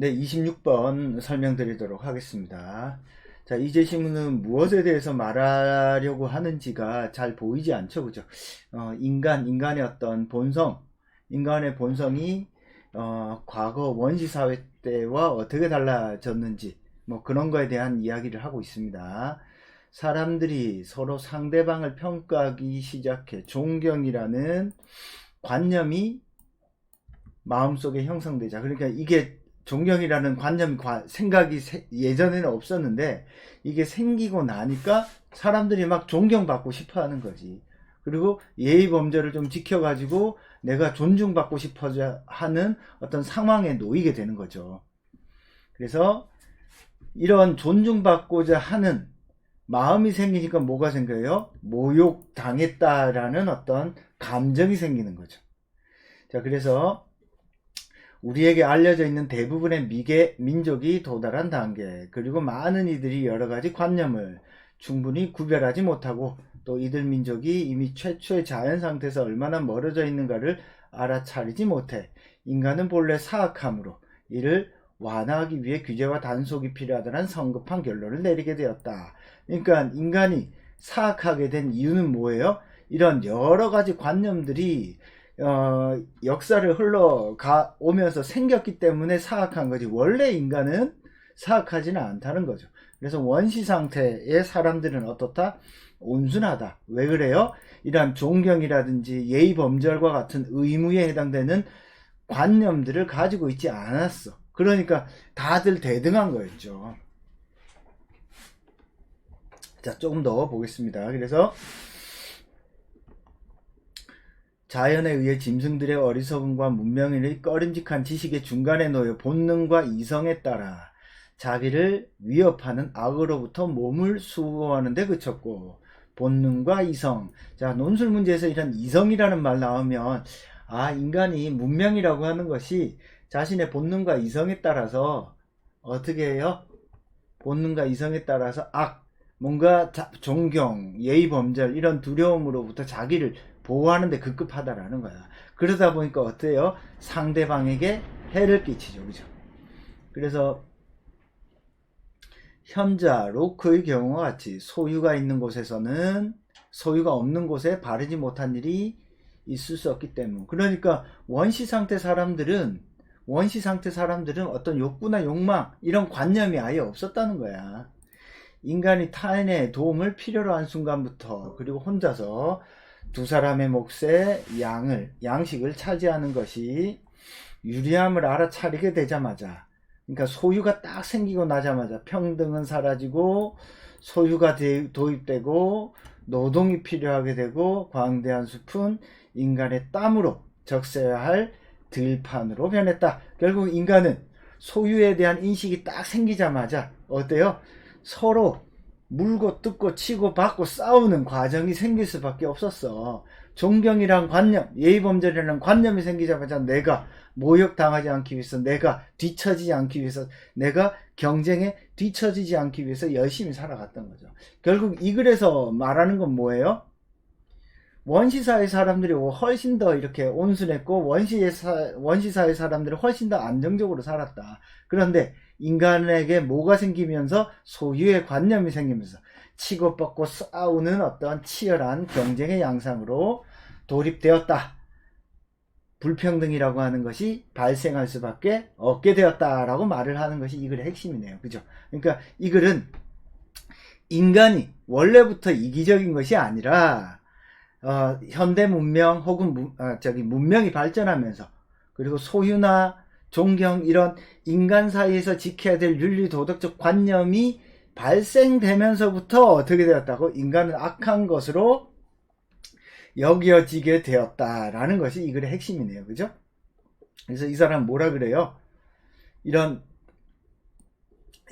네, 26번 설명드리도록 하겠습니다. 자, 이 제시문은 무엇에 대해서 말하려고 하는지가 잘 보이지 않죠, 그죠? 어, 인간, 인간의 어떤 본성, 인간의 본성이 어, 과거 원시 사회 때와 어떻게 달라졌는지, 뭐 그런 거에 대한 이야기를 하고 있습니다. 사람들이 서로 상대방을 평가하기 시작해 존경이라는 관념이 마음속에 형성되자. 그러니까 이게 존경이라는 관념, 과- 생각이 세- 예전에는 없었는데 이게 생기고 나니까 사람들이 막 존경받고 싶어 하는 거지. 그리고 예의 범절을 좀 지켜가지고 내가 존중받고 싶어 하는 어떤 상황에 놓이게 되는 거죠. 그래서 이런 존중받고자 하는 마음이 생기니까 뭐가 생겨요? 모욕 당했다라는 어떤 감정이 생기는 거죠. 자, 그래서 우리에게 알려져 있는 대부분의 미개 민족이 도달한 단계, 그리고 많은 이들이 여러 가지 관념을 충분히 구별하지 못하고 또 이들 민족이 이미 최초의 자연 상태에서 얼마나 멀어져 있는가를 알아차리지 못해 인간은 본래 사악함으로 이를 완화하기 위해 규제와 단속이 필요하다는 성급한 결론을 내리게 되었다. 그러니까 인간이 사악하게 된 이유는 뭐예요? 이런 여러 가지 관념들이 어, 역사를 흘러가 오면서 생겼기 때문에 사악한 거지. 원래 인간은 사악하지는 않다는 거죠. 그래서 원시 상태의 사람들은 어떻다? 온순하다. 왜 그래요? 이러한 존경이라든지 예의 범절과 같은 의무에 해당되는 관념들을 가지고 있지 않았어. 그러니까 다들 대등한 거였죠. 자, 조금 더 보겠습니다. 그래서 자연에 의해 짐승들의 어리석음과 문명인의 꺼림직한 지식의 중간에 놓여 본능과 이성에 따라 자기를 위협하는 악으로부터 몸을 수호하는데 그쳤고 본능과 이성 자 논술 문제에서 이런 이성이라는 말 나오면 아 인간이 문명이라고 하는 것이 자신의 본능과 이성에 따라서 어떻게 해요? 본능과 이성에 따라서 악 뭔가 자- 존경, 예의 범절 이런 두려움으로부터 자기를 보호하는데 급급하다라는 거야. 그러다 보니까 어때요? 상대방에게 해를 끼치죠, 그죠? 그래서 현자 로크의 경우와 같이 소유가 있는 곳에서는 소유가 없는 곳에 바르지 못한 일이 있을 수 없기 때문. 그러니까 원시 상태 사람들은 원시 상태 사람들은 어떤 욕구나 욕망 이런 관념이 아예 없었다는 거야. 인간이 타인의 도움을 필요로 한 순간부터 그리고 혼자서 두 사람의 몫에 양을 양식을 차지하는 것이 유리함을 알아차리게 되자마자 그러니까 소유가 딱 생기고 나자마자 평등은 사라지고 소유가 대- 도입되고 노동이 필요하게 되고 광대한 숲은 인간의 땀으로 적셔야 할 들판으로 변했다. 결국 인간은 소유에 대한 인식이 딱 생기자마자 어때요? 서로 물고 뜯고 치고 받고 싸우는 과정이 생길 수밖에 없었어. 존경이란 관념, 예의범절이라는 관념이 생기자마자 내가 모욕당하지 않기 위해서, 내가 뒤처지지 않기 위해서, 내가 경쟁에 뒤처지지 않기 위해서 열심히 살아갔던 거죠. 결국 이 글에서 말하는 건 뭐예요? 원시사회 사람들이 훨씬 더 이렇게 온순했고, 원시사, 원시사회 사람들이 훨씬 더 안정적으로 살았다. 그런데 인간에게 뭐가 생기면서 소유의 관념이 생기면서 치고받고 싸우는 어떤 치열한 경쟁의 양상으로 돌입되었다. 불평등이라고 하는 것이 발생할 수밖에 없게 되었다라고 말을 하는 것이 이 글의 핵심이네요. 그죠? 그러니까 이 글은 인간이 원래부터 이기적인 것이 아니라 어, 현대 문명 혹은 문, 아, 저기 문명이 발전하면서 그리고 소유나 존경 이런 인간 사이에서 지켜야 될 윤리 도덕적 관념이 발생되면서부터 어떻게 되었다고 인간은 악한 것으로 여겨지게 되었다라는 것이 이 글의 핵심이네요. 그죠? 그래서 이 사람 뭐라 그래요? 이런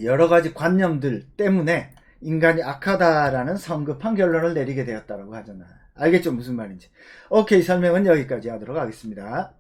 여러 가지 관념들 때문에 인간이 악하다라는 성급한 결론을 내리게 되었다라고 하잖아. 알겠죠? 무슨 말인지. 오케이, 설명은 여기까지 하도록 하겠습니다.